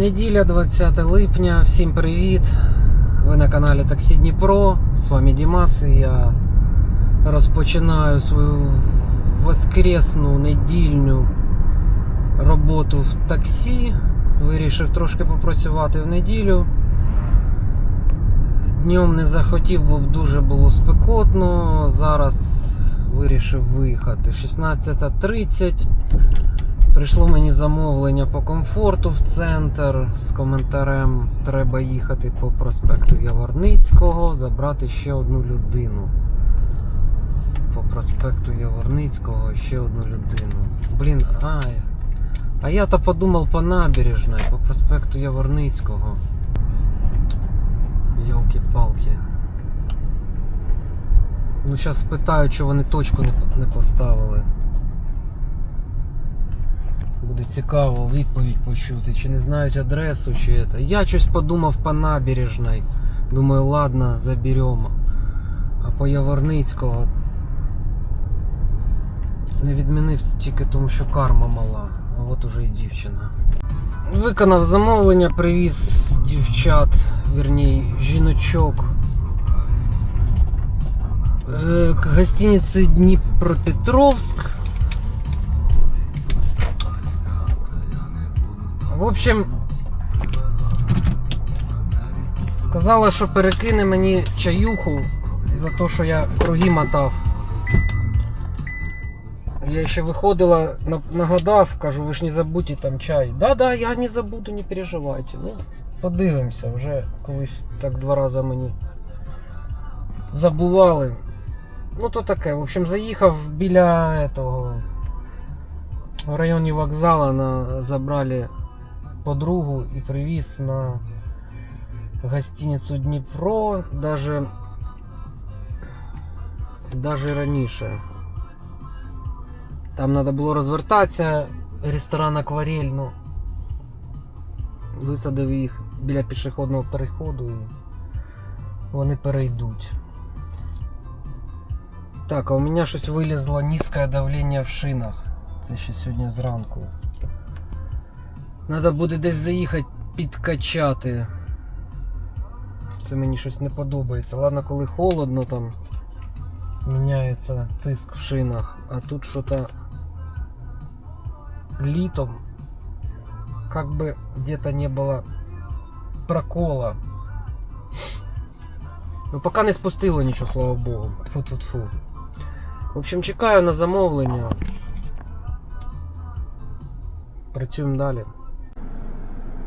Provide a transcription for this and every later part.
Неділя 20 липня. Всім привіт! Ви на каналі Таксі Дніпро. З вами Дімас і я розпочинаю свою воскресну недільну роботу в таксі. Вирішив трошки попрацювати в неділю. Днем не захотів, бо дуже було спекотно. Зараз вирішив виїхати. 16.30. Прийшло мені замовлення по комфорту в центр з коментарем треба їхати по проспекту Яворницького, забрати ще одну людину. По проспекту Яворницького ще одну людину. Блін, ай. А я-то подумав по набережной, по проспекту Яворницького. Йолки-палки. Ну, зараз спитаю, чи вони точку не поставили. Буде цікаво відповідь почути, чи не знають адресу, чи це. Я щось подумав по набережной. Думаю, ладно, заберемо. А по Яворницького не відмінив тільки тому, що карма мала. А от уже і дівчина. Виконав замовлення, привіз дівчат, вірній, жіночок. Е, К гостиниці Дніпропетровськ. В общем, сказала, що перекине мені чаюху за те, що я круги мотав. Я ще виходила, нагадав, кажу, ви ж не забудьте там чай. Да-да, я не забуду, не переживайте. Ну, подивимося, вже колись так два рази мені забували. Ну то таке, в общем, заїхав біля этого в районі вокзала на, забрали подругу и привез на гостиницу Дніпро даже, даже раніше. Там треба було розвертатися, ресторан Акварель, ну висадив їх біля пішохідного переходу і вони перейдуть. Так, а у мене щось вилізло низьке давлення в шинах. Це ще сьогодні зранку. Надо буде десь заїхати підкачати. Це мені щось не подобається. Ладно, коли холодно там міняється тиск в шинах, а тут що-то літом как бы где-то не было прокола. Ну поки не спустило нічого, слава Богу. Фу тут фу. В общем, чекаю на замовлення. Працюємо далі.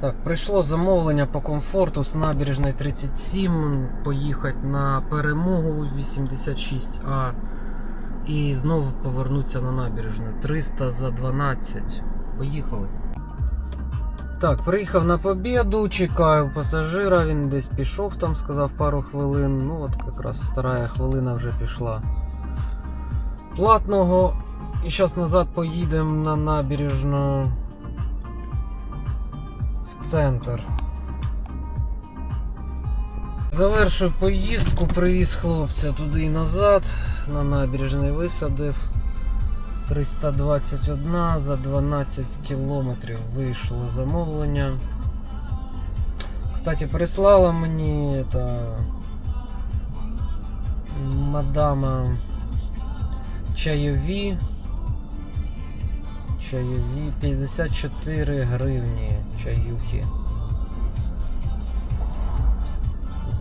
Так, прийшло замовлення по комфорту з набережної 37 поїхати на перемогу 86А і знову повернутися на набережну. 300 за 12. Поїхали. Так, приїхав на побіду, чекаю пасажира, він десь пішов, там сказав пару хвилин. Ну от якраз вторая хвилина вже пішла. Платного. І зараз назад поїдемо на набережну центр. Завершив поїздку, привіз хлопця туди і назад, на набережний висадив. 321 за 12 кілометрів вийшло замовлення. Кстати, прислала мені та мадама чайові. Чайові 54 гривні чаюхи.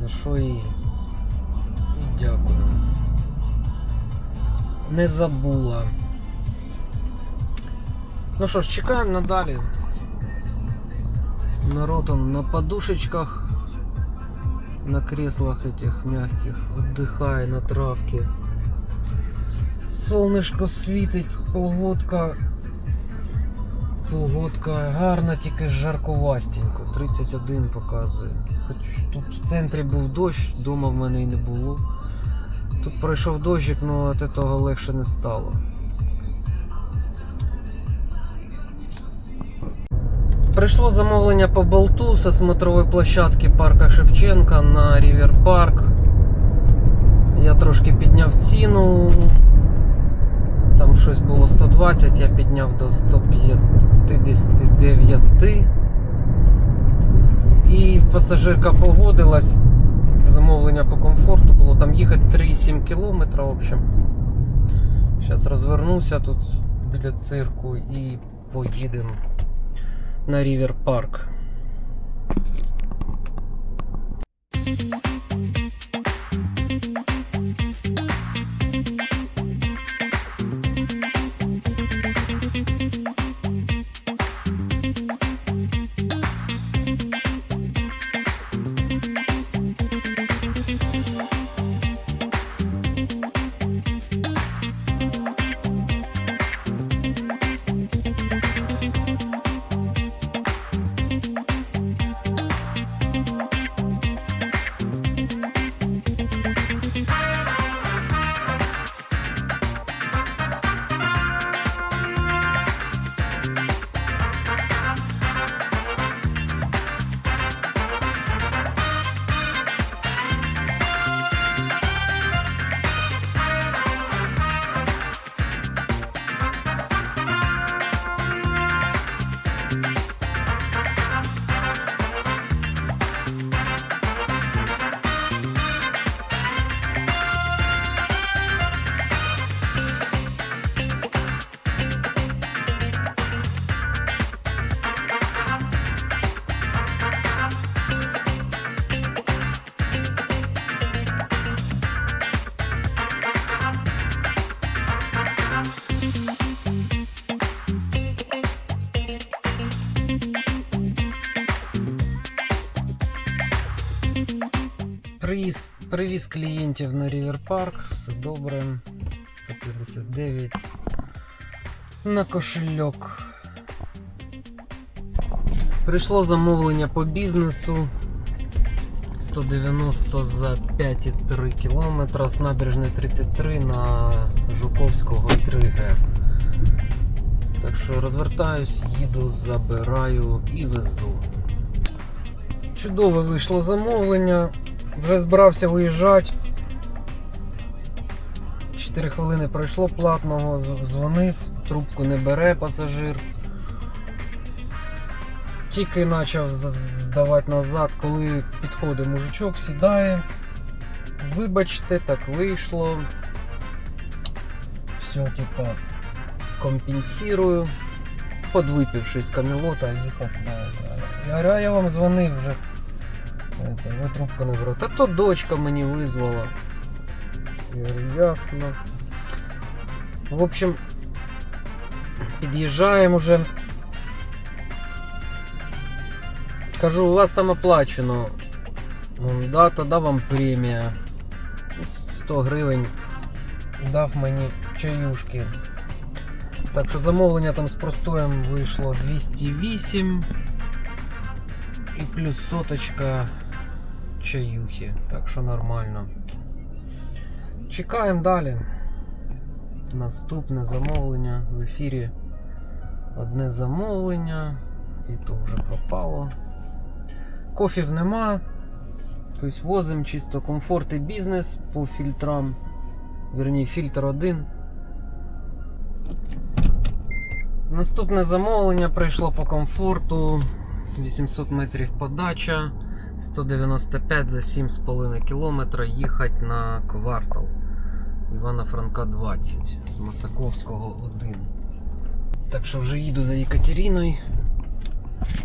За що їй і дякую. Не забула. Ну що ж, чекаємо надалі. Народ он на подушечках, на креслах этих мягких, отдыхає на травке. Солнышко світить, погодка. Погодка гарна, тільки жарковастенько. 31 показує. Хоч тут в центрі був дощ, вдома в мене і не було. Тут пройшов дощик, але від цього легше не стало. Прийшло замовлення по болту со смотрової площадки парка Шевченка на Рівер Парк. Я трошки підняв ціну. Там щось було 120, я підняв до 159. І пасажирка погодилась. Замовлення по комфорту було там їхати 3,7 кілометра, в общем. Зараз розвернуся тут біля цирку і поїдемо на Рівер Парк. Привіз, клієнтів на Рівер Парк, все добре. 159 на кошельок. Прийшло замовлення по бізнесу. 190 за 5,3 кілометра з набережної 33 на Жуковського 3Г. Так що розвертаюсь, їду, забираю і везу. Чудове вийшло замовлення. Вже збирався виїжджати. 4 хвилини пройшло платного, дзвонив, трубку не бере пасажир. Тільки почав здавати назад, коли підходить мужичок, сідає. Вибачте, так вийшло. Все, типа, компенсирую. Подвипившись камелота, їхав. Я я вам дзвонив вже. Это, ви трубку не берете. Та то дочка мені визвала. Я говорю, ясно. В общем, під'їжджаємо вже. Кажу, у вас там оплачено. Он, да, тоді вам премія. 100 гривень дав мені чаюшки. Так що замовлення там з простоєм вийшло 208 і плюс соточка чаюхи. Так що нормально. Чекаємо далі. Наступне замовлення в ефірі. Одне замовлення, і то вже пропало. Кофів нема. Тобто возимо чисто комфорт і бізнес по фільтрам. Вірні, фільтр один. Наступне замовлення прийшло по комфорту. 800 метрів подача. 195 за 7,5 кілометра їхати на квартал. Івана Франка 20 з Масаковського 1. Так що вже їду за Єкатеріною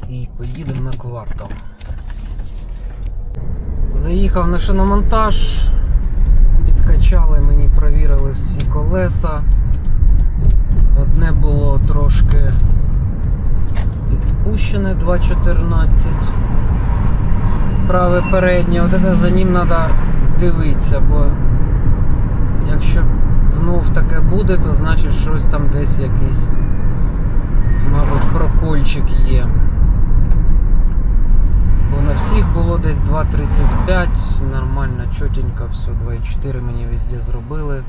і поїдемо на квартал. Заїхав на шиномонтаж, підкачали мені, провірили всі колеса. Одне було трошки підспущене 2.14. Праве переднє, от це за ним треба дивитися, бо якщо знов таке буде, то значить щось там десь якийсь, мабуть, прокольчик є. Бо на всіх було десь 2.35, нормально, чотенько, все, 2.4 мені везде зробили.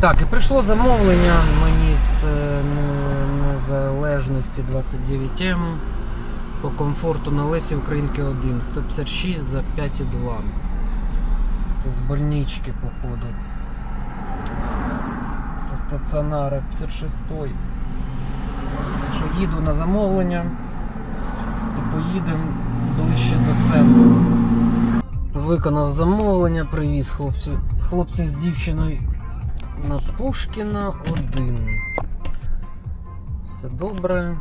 Так, і прийшло замовлення мені з е, незалежності 29М по комфорту на Лесі Українки 1, 156 за 5,2. Це з больнички, походу. Со стаціонара 56 Так що їду на замовлення і поїдемо ближче до центру. Виконав замовлення, привіз хлопцю, хлопця з дівчиною на Пушкіна 1. Все добре.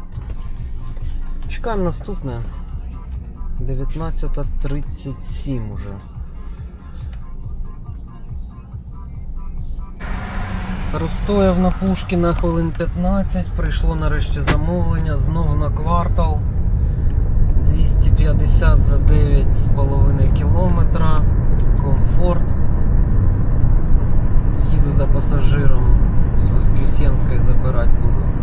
Чекаємо наступне. 19.37 уже. Розстояв на Пушкіна хвилин 15, прийшло нарешті замовлення, знову на квартал. 250 за 9,5 кілометра. Комфорт. Їду за пасажиром з Воскресенської забирати буду.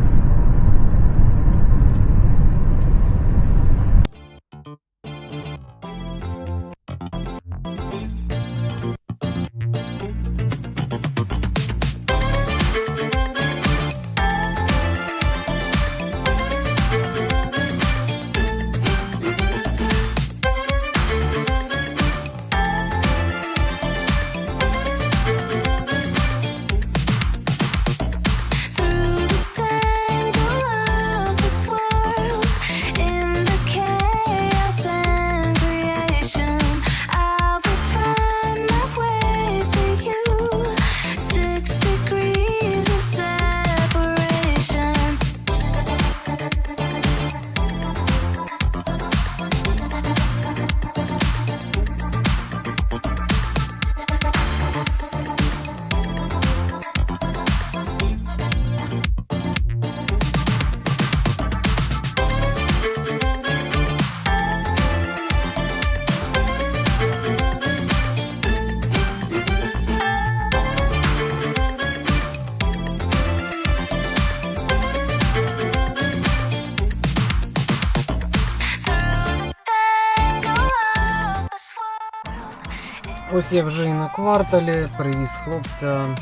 Ось я вже і на кварталі, привіз хлопця.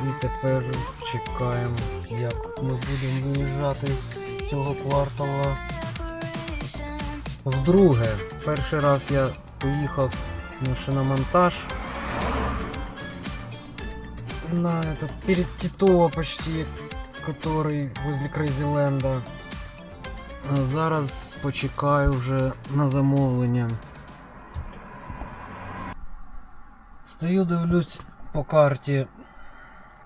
І тепер чекаємо, як ми будемо виїжджати з цього квартала. Вдруге, перший раз я поїхав на шиномонтаж. На этот, перед Титово почти, который возле Крейзіленда. Зараз почекаю вже на замовлення. Стою, дивлюсь по карті.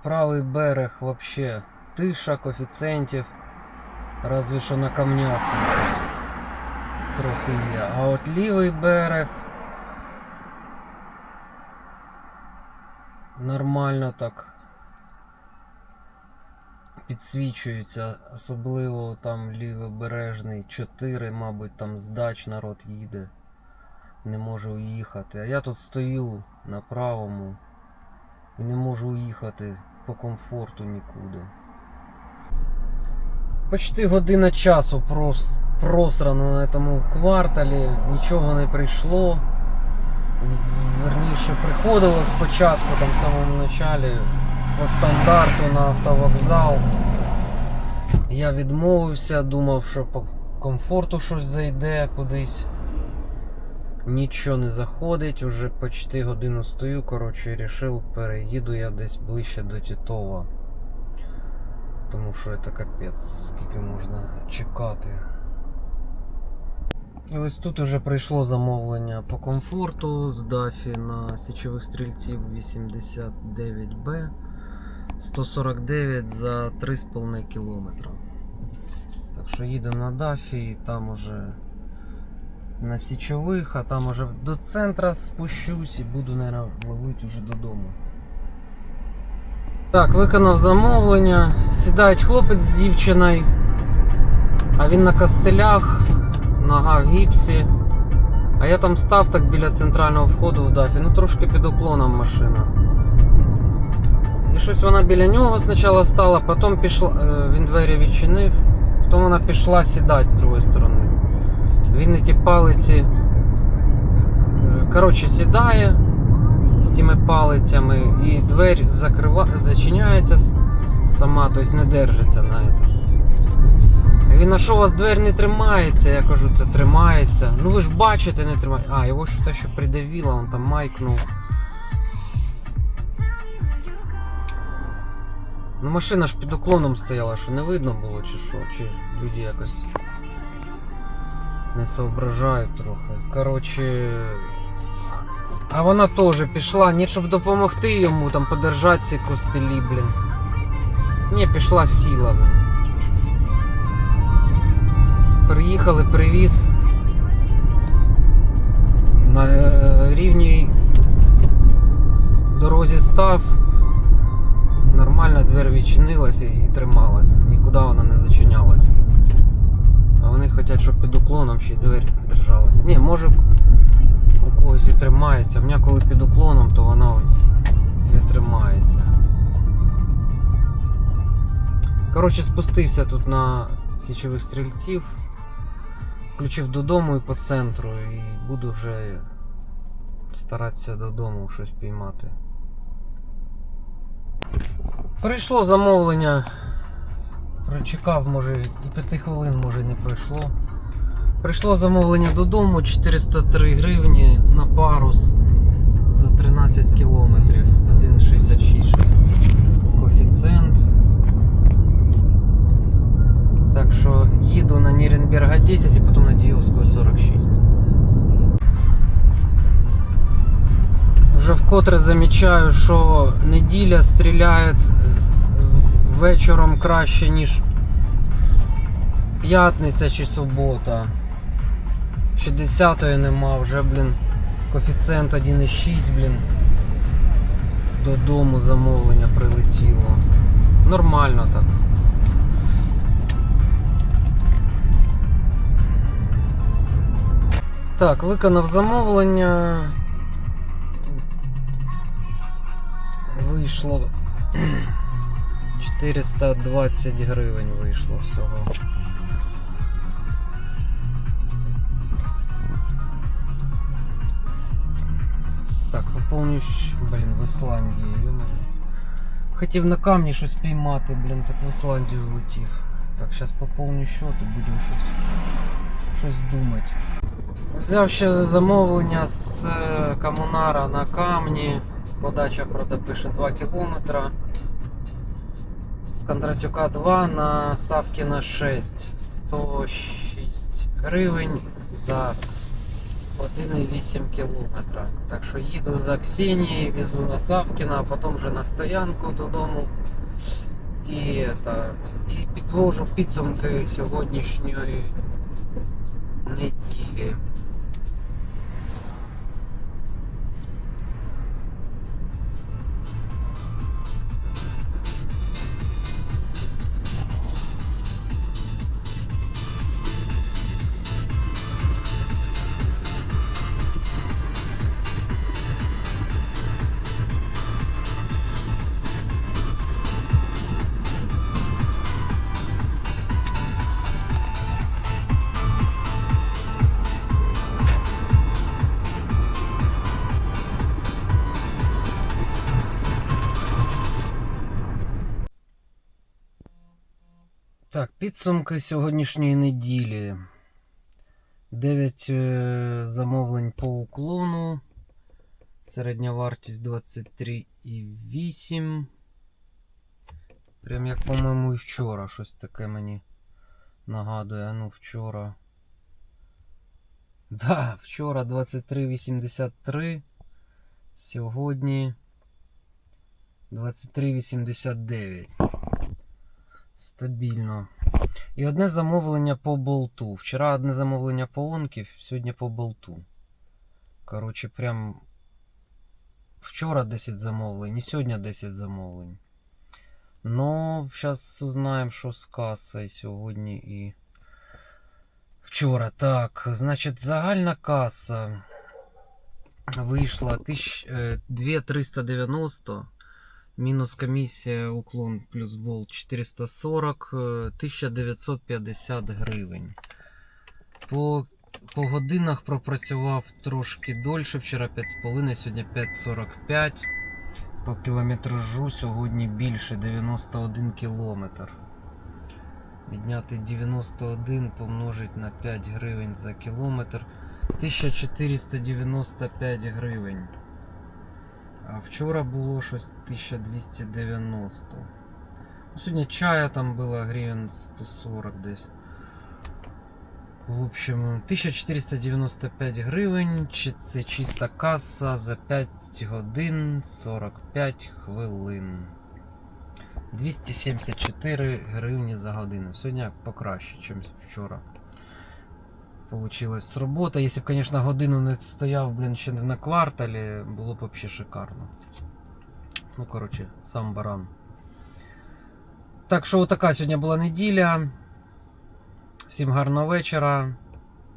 Правий берег вообще тиша, коефіцієнтів. Разве що на камнях трохи є. А от лівий берег. Нормально так підсвічується, особливо там лівобережний 4, мабуть, там з дач народ їде. Не можу уїхати. А я тут стою на правому і не можу уїхати по комфорту нікуди. Почти година часу прос, просрано на цьому кварталі, нічого не прийшло. Верніше приходило спочатку, там в самому началі, по стандарту на автовокзал. Я відмовився, думав, що по комфорту щось зайде кудись. Нічого не заходить, уже почти годину стою, коротше, рішив, переїду я десь ближче до Тітова. Тому що це капець, скільки можна чекати. І ось тут уже прийшло замовлення по комфорту з Дафі на січових стрільців 89Б 149 за 3,5 кілометра. Так що їдемо на Дафі і там уже на січових, а там уже до центра спущусь і буду, мабуть, ловити вже додому. Так, виконав замовлення. Сідають хлопець з дівчиною, а він на костелях, нога в гіпсі. А я там став так біля центрального входу в дафі, ну трошки під уклоном машина. І щось вона біля нього спочатку стала, потім пішла, е, він двері відчинив, потім вона пішла сідати з другої сторони. Він на ті палиці. е, Коротше, сідає з тими палицями і двері закрива... зачиняється сама, тобто не держиться на це. Він на що у вас двері не тримається? Я кажу, це тримається. Ну ви ж бачите, не тримається. А, його що те, що придавило, він там майкнув. Ну машина ж під уклоном стояла, що не видно було, чи що, чи люди якось не соображають трохи. Коротше. А вона теж пішла, ні, щоб допомогти йому там подержати ці костелі, блін. Ні, пішла сіла, блін. Приїхали, привіз. На е, рівній дорозі став. Нормально двері відчинилася і трималась. Нікуди вона не зачинялась. Вони хочуть, щоб під уклоном ще й двері держалась. Ні, може у когось і тримається. В мене коли під уклоном, то вона не тримається. Коротше, спустився тут на січових стрільців. Включив додому і по центру і буду вже старатися додому щось піймати. Прийшло замовлення. Прочекав, може, і 5 хвилин, може, не пройшло. Прийшло замовлення додому 403 гривні на парус за 13 кілометрів. 1,66 коефіцієнт. Так що їду на Ніренберга 10 і потім на Діївську 46. Вже вкотре замічаю, що неділя стріляє вечором краще, ніж п'ятниця чи субота. 60-ї нема, вже, блін, коефіцієнт 1,6, блін. Додому замовлення прилетіло. Нормально так. Так, виконав замовлення. Вийшло 420 гривень вийшло всього. Так, поповню. щ- Блін, в Ісландії. Хотів на камні щось піймати, блін, так в Ісландію летів. Так, зараз поповню счет і будемо щось, щось думати. Взяв ще замовлення з е, комунара на камні. Подача правда пише 2 кілометра. Кондратюка 2 на Савкіна 6. 106 гривень за 1,8 кілометра. Так що їду за Ксенією, везу на Савкіна, а потім вже на стоянку додому. І, это, і підвожу підсумки сьогоднішньої неділі. Підсумки сьогоднішньої неділі. 9 е, замовлень по уклону. Середня вартість 23,8. Прям як, по-моєму, і вчора щось таке мені нагадує. Ну, вчора. Да, вчора 23,83. Сьогодні 23,89. Стабільно. І одне замовлення по болту. Вчора одне замовлення по онків, сьогодні по болту. Коротше, прям вчора 10 замовлень, і сьогодні 10 замовлень. Но зараз узнаємо, що з касою сьогодні і вчора. Так, значить, загальна каса вийшла тисяч- е, 2390. Мінус комісія уклон плюс болт 440, е, 1950 гривень. По, по годинах пропрацював трошки дольше. Вчора 5,5, сьогодні 5,45. По кілометражу сьогодні більше 91 кілометр. Відняти 91 помножить на 5 гривень за кілометр. 1495 гривень. А вчора було щось 1290. Ну, Сьогодні чая там було гривень 140 десь. В общем, 1495 гривень. чи Це чиста каса за 5 годин 45 хвилин. 274 гривні за годину. Сьогодні покраще, ніж вчора. Получилась робота. Якщо б, звісно, годину не стояв, блін, ще на кварталі, було б взагалі шикарно. Ну, коротше, сам баран. Так що така сьогодні була неділя. Всім гарного вечора.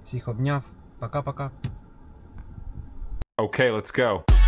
Всіх обняв. Пока-пока. Okay, let's go.